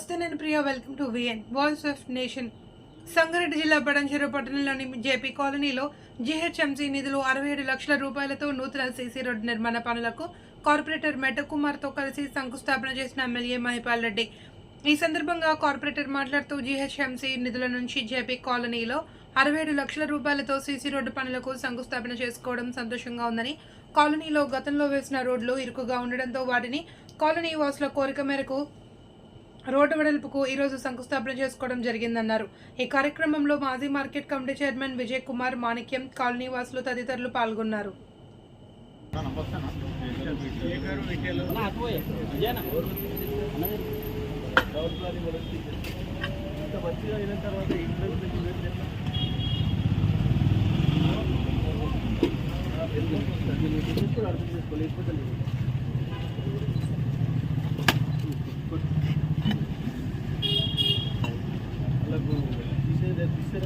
నమస్తే నేను Priya. Welcome to VN voice of nation Sangareddy జిల్లా బడంచెరు పట్టణంలోని జేపీ కాలనీలో జీహెచ్ఎంసీ నిధులు అరవై ఏడు లక్షల రూపాయలతో నూతన సీసీ రోడ్డు నిర్మాణ పనులకు కార్పొరేటర్ మెట్టకుమార్తో కలిసి శంకుస్థాపన చేసిన ఎమ్మెల్యే మహిపాల్ రెడ్డి. ఈ సందర్భంగా కార్పొరేటర్ మాట్లాడుతూ జీహెచ్ఎంసీ నిధుల నుంచి జేపీ కాలనీలో అరవై ఏడు లక్షల రూపాయలతో సీసీ రోడ్డు పనులకు శంకుస్థాపన చేసుకోవడం సంతోషంగా ఉందని కాలనీలో గతంలో వేసిన రోడ్లు ఇరుకుగా ఉండడంతో వాటిని కాలనీ వాసుల కోరిక మేరకు రోడ్డు వెడల్పుకు ఈరోజు శంకుస్థాపన చేసుకోవడం జరిగిందన్నారు. ఈ కార్యక్రమంలో మాజీ market committee chairman Vijay Kumar Manikyam colony వాసులు తదితరులు పాల్గొన్నారు. వాళ్ళకు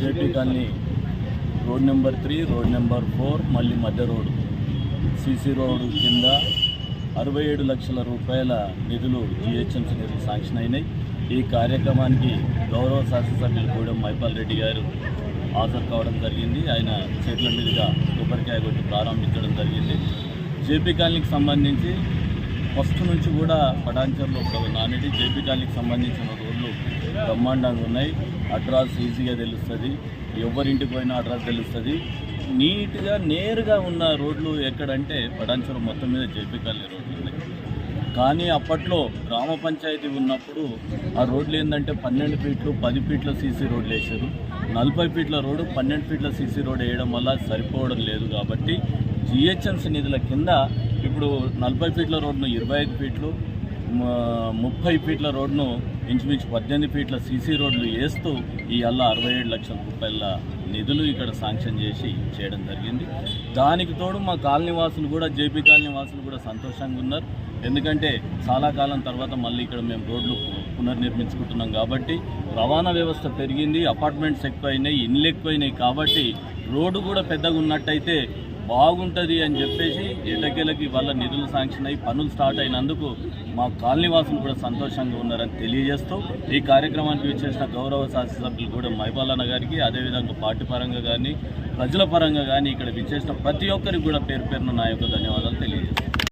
JP colony road number three road number four మళ్ళీ మధ్య రోడ్. సీసీ రోడ్ కింద అరవై ఏడు లక్షల రూపాయల నిధులు జిహెచ్ఎంసీ నిధులు శాంక్షన్ అయినాయి. ఈ కార్యక్రమానికి గౌరవ శాసనసభ్యులు కూడా మైపాల్ రెడ్డి గారు హాజరు కావడం జరిగింది. ఆయన చేతుల మీదుగా కొబ్బరికాయ కొట్టి ప్రారంభించడం జరిగింది. జేపీ కాలనీకి సంబంధించి ఫస్ట్ నుంచి కూడా పటాంచర్లో ఒక నానేటి జేపీ కాలనీకి సంబంధించిన ఒక బ్రహ్మాండంగా ఉన్నాయి. అడ్రస్ ఈజీగా తెలుస్తుంది. ఎవరింటికి పోయినా అడ్రస్ తెలుస్తుంది. నీట్గా నేరుగా ఉన్న రోడ్లు ఎక్కడంటే పటాన్చరు మొత్తం మీద జేపీ కాలనీ రోడ్లు ఉన్నాయి. కానీ అప్పట్లో గ్రామ పంచాయతీ ఉన్నప్పుడు ఆ రోడ్లు ఏంటంటే పన్నెండు ఫీట్లు పది ఫీట్ల సీసీ రోడ్లు వేసారు నలభై ఫీట్ల రోడ్డు పన్నెండు ఫీట్ల సీసీ రోడ్ వేయడం వల్ల సరిపోవడం లేదు కాబట్టి జిహెచ్ఎంసీ నిధుల కింద ఇప్పుడు నలభై ఫీట్ల రోడ్ను ఇరవై ఐదు ఫీట్లు ముప్పై ఫీట్ల రోడ్ను ఇంచుమించు పద్దెనిమిది ఫీట్ల సీసీ రోడ్లు వేస్తూ ఈ అల్ల అరవై ఏడు లక్షల రూపాయల నిధులు ఇక్కడ శాంక్షన్ చేసి చేయడం జరిగింది. దానికి తోడు మా కాలనీ వాసులు కూడా జేపీ కాలనీ వాసులు కూడా సంతోషంగా ఉన్నారు. ఎందుకంటే చాలా కాలం తర్వాత మళ్ళీ ఇక్కడ మేము రోడ్లు పునర్నిర్మించుకుంటున్నాం కాబట్టి రవాణా వ్యవస్థ పెరిగింది అపార్ట్మెంట్స్ ఎక్కువైనాయి ఇండ్లు ఎక్కువైనాయి కాబట్టి రోడ్డు కూడా పెద్దగా ఉన్నట్టయితే బాగుంటుంది అని చెప్పేసి ఎటకేలకి వాళ్ళ నిధులు శాంక్షన్ అయ్యి పనులు స్టార్ట్ అయినందుకు మా కాలనీవాసులు కూడా సంతోషంగా ఉన్నారని తెలియజేస్తూ ఈ కార్యక్రమానికి విచ్చేసిన గౌరవ శాసనసభ్యులు కూడా మైబాలన్న గారికి అదేవిధంగా పార్టీ పరంగా కానీ ప్రజల పరంగా కానీ ఇక్కడ విచ్చేసిన ప్రతి ఒక్కరికి కూడా పేరు పేరున నా యొక్క ధన్యవాదాలు తెలియజేస్తాను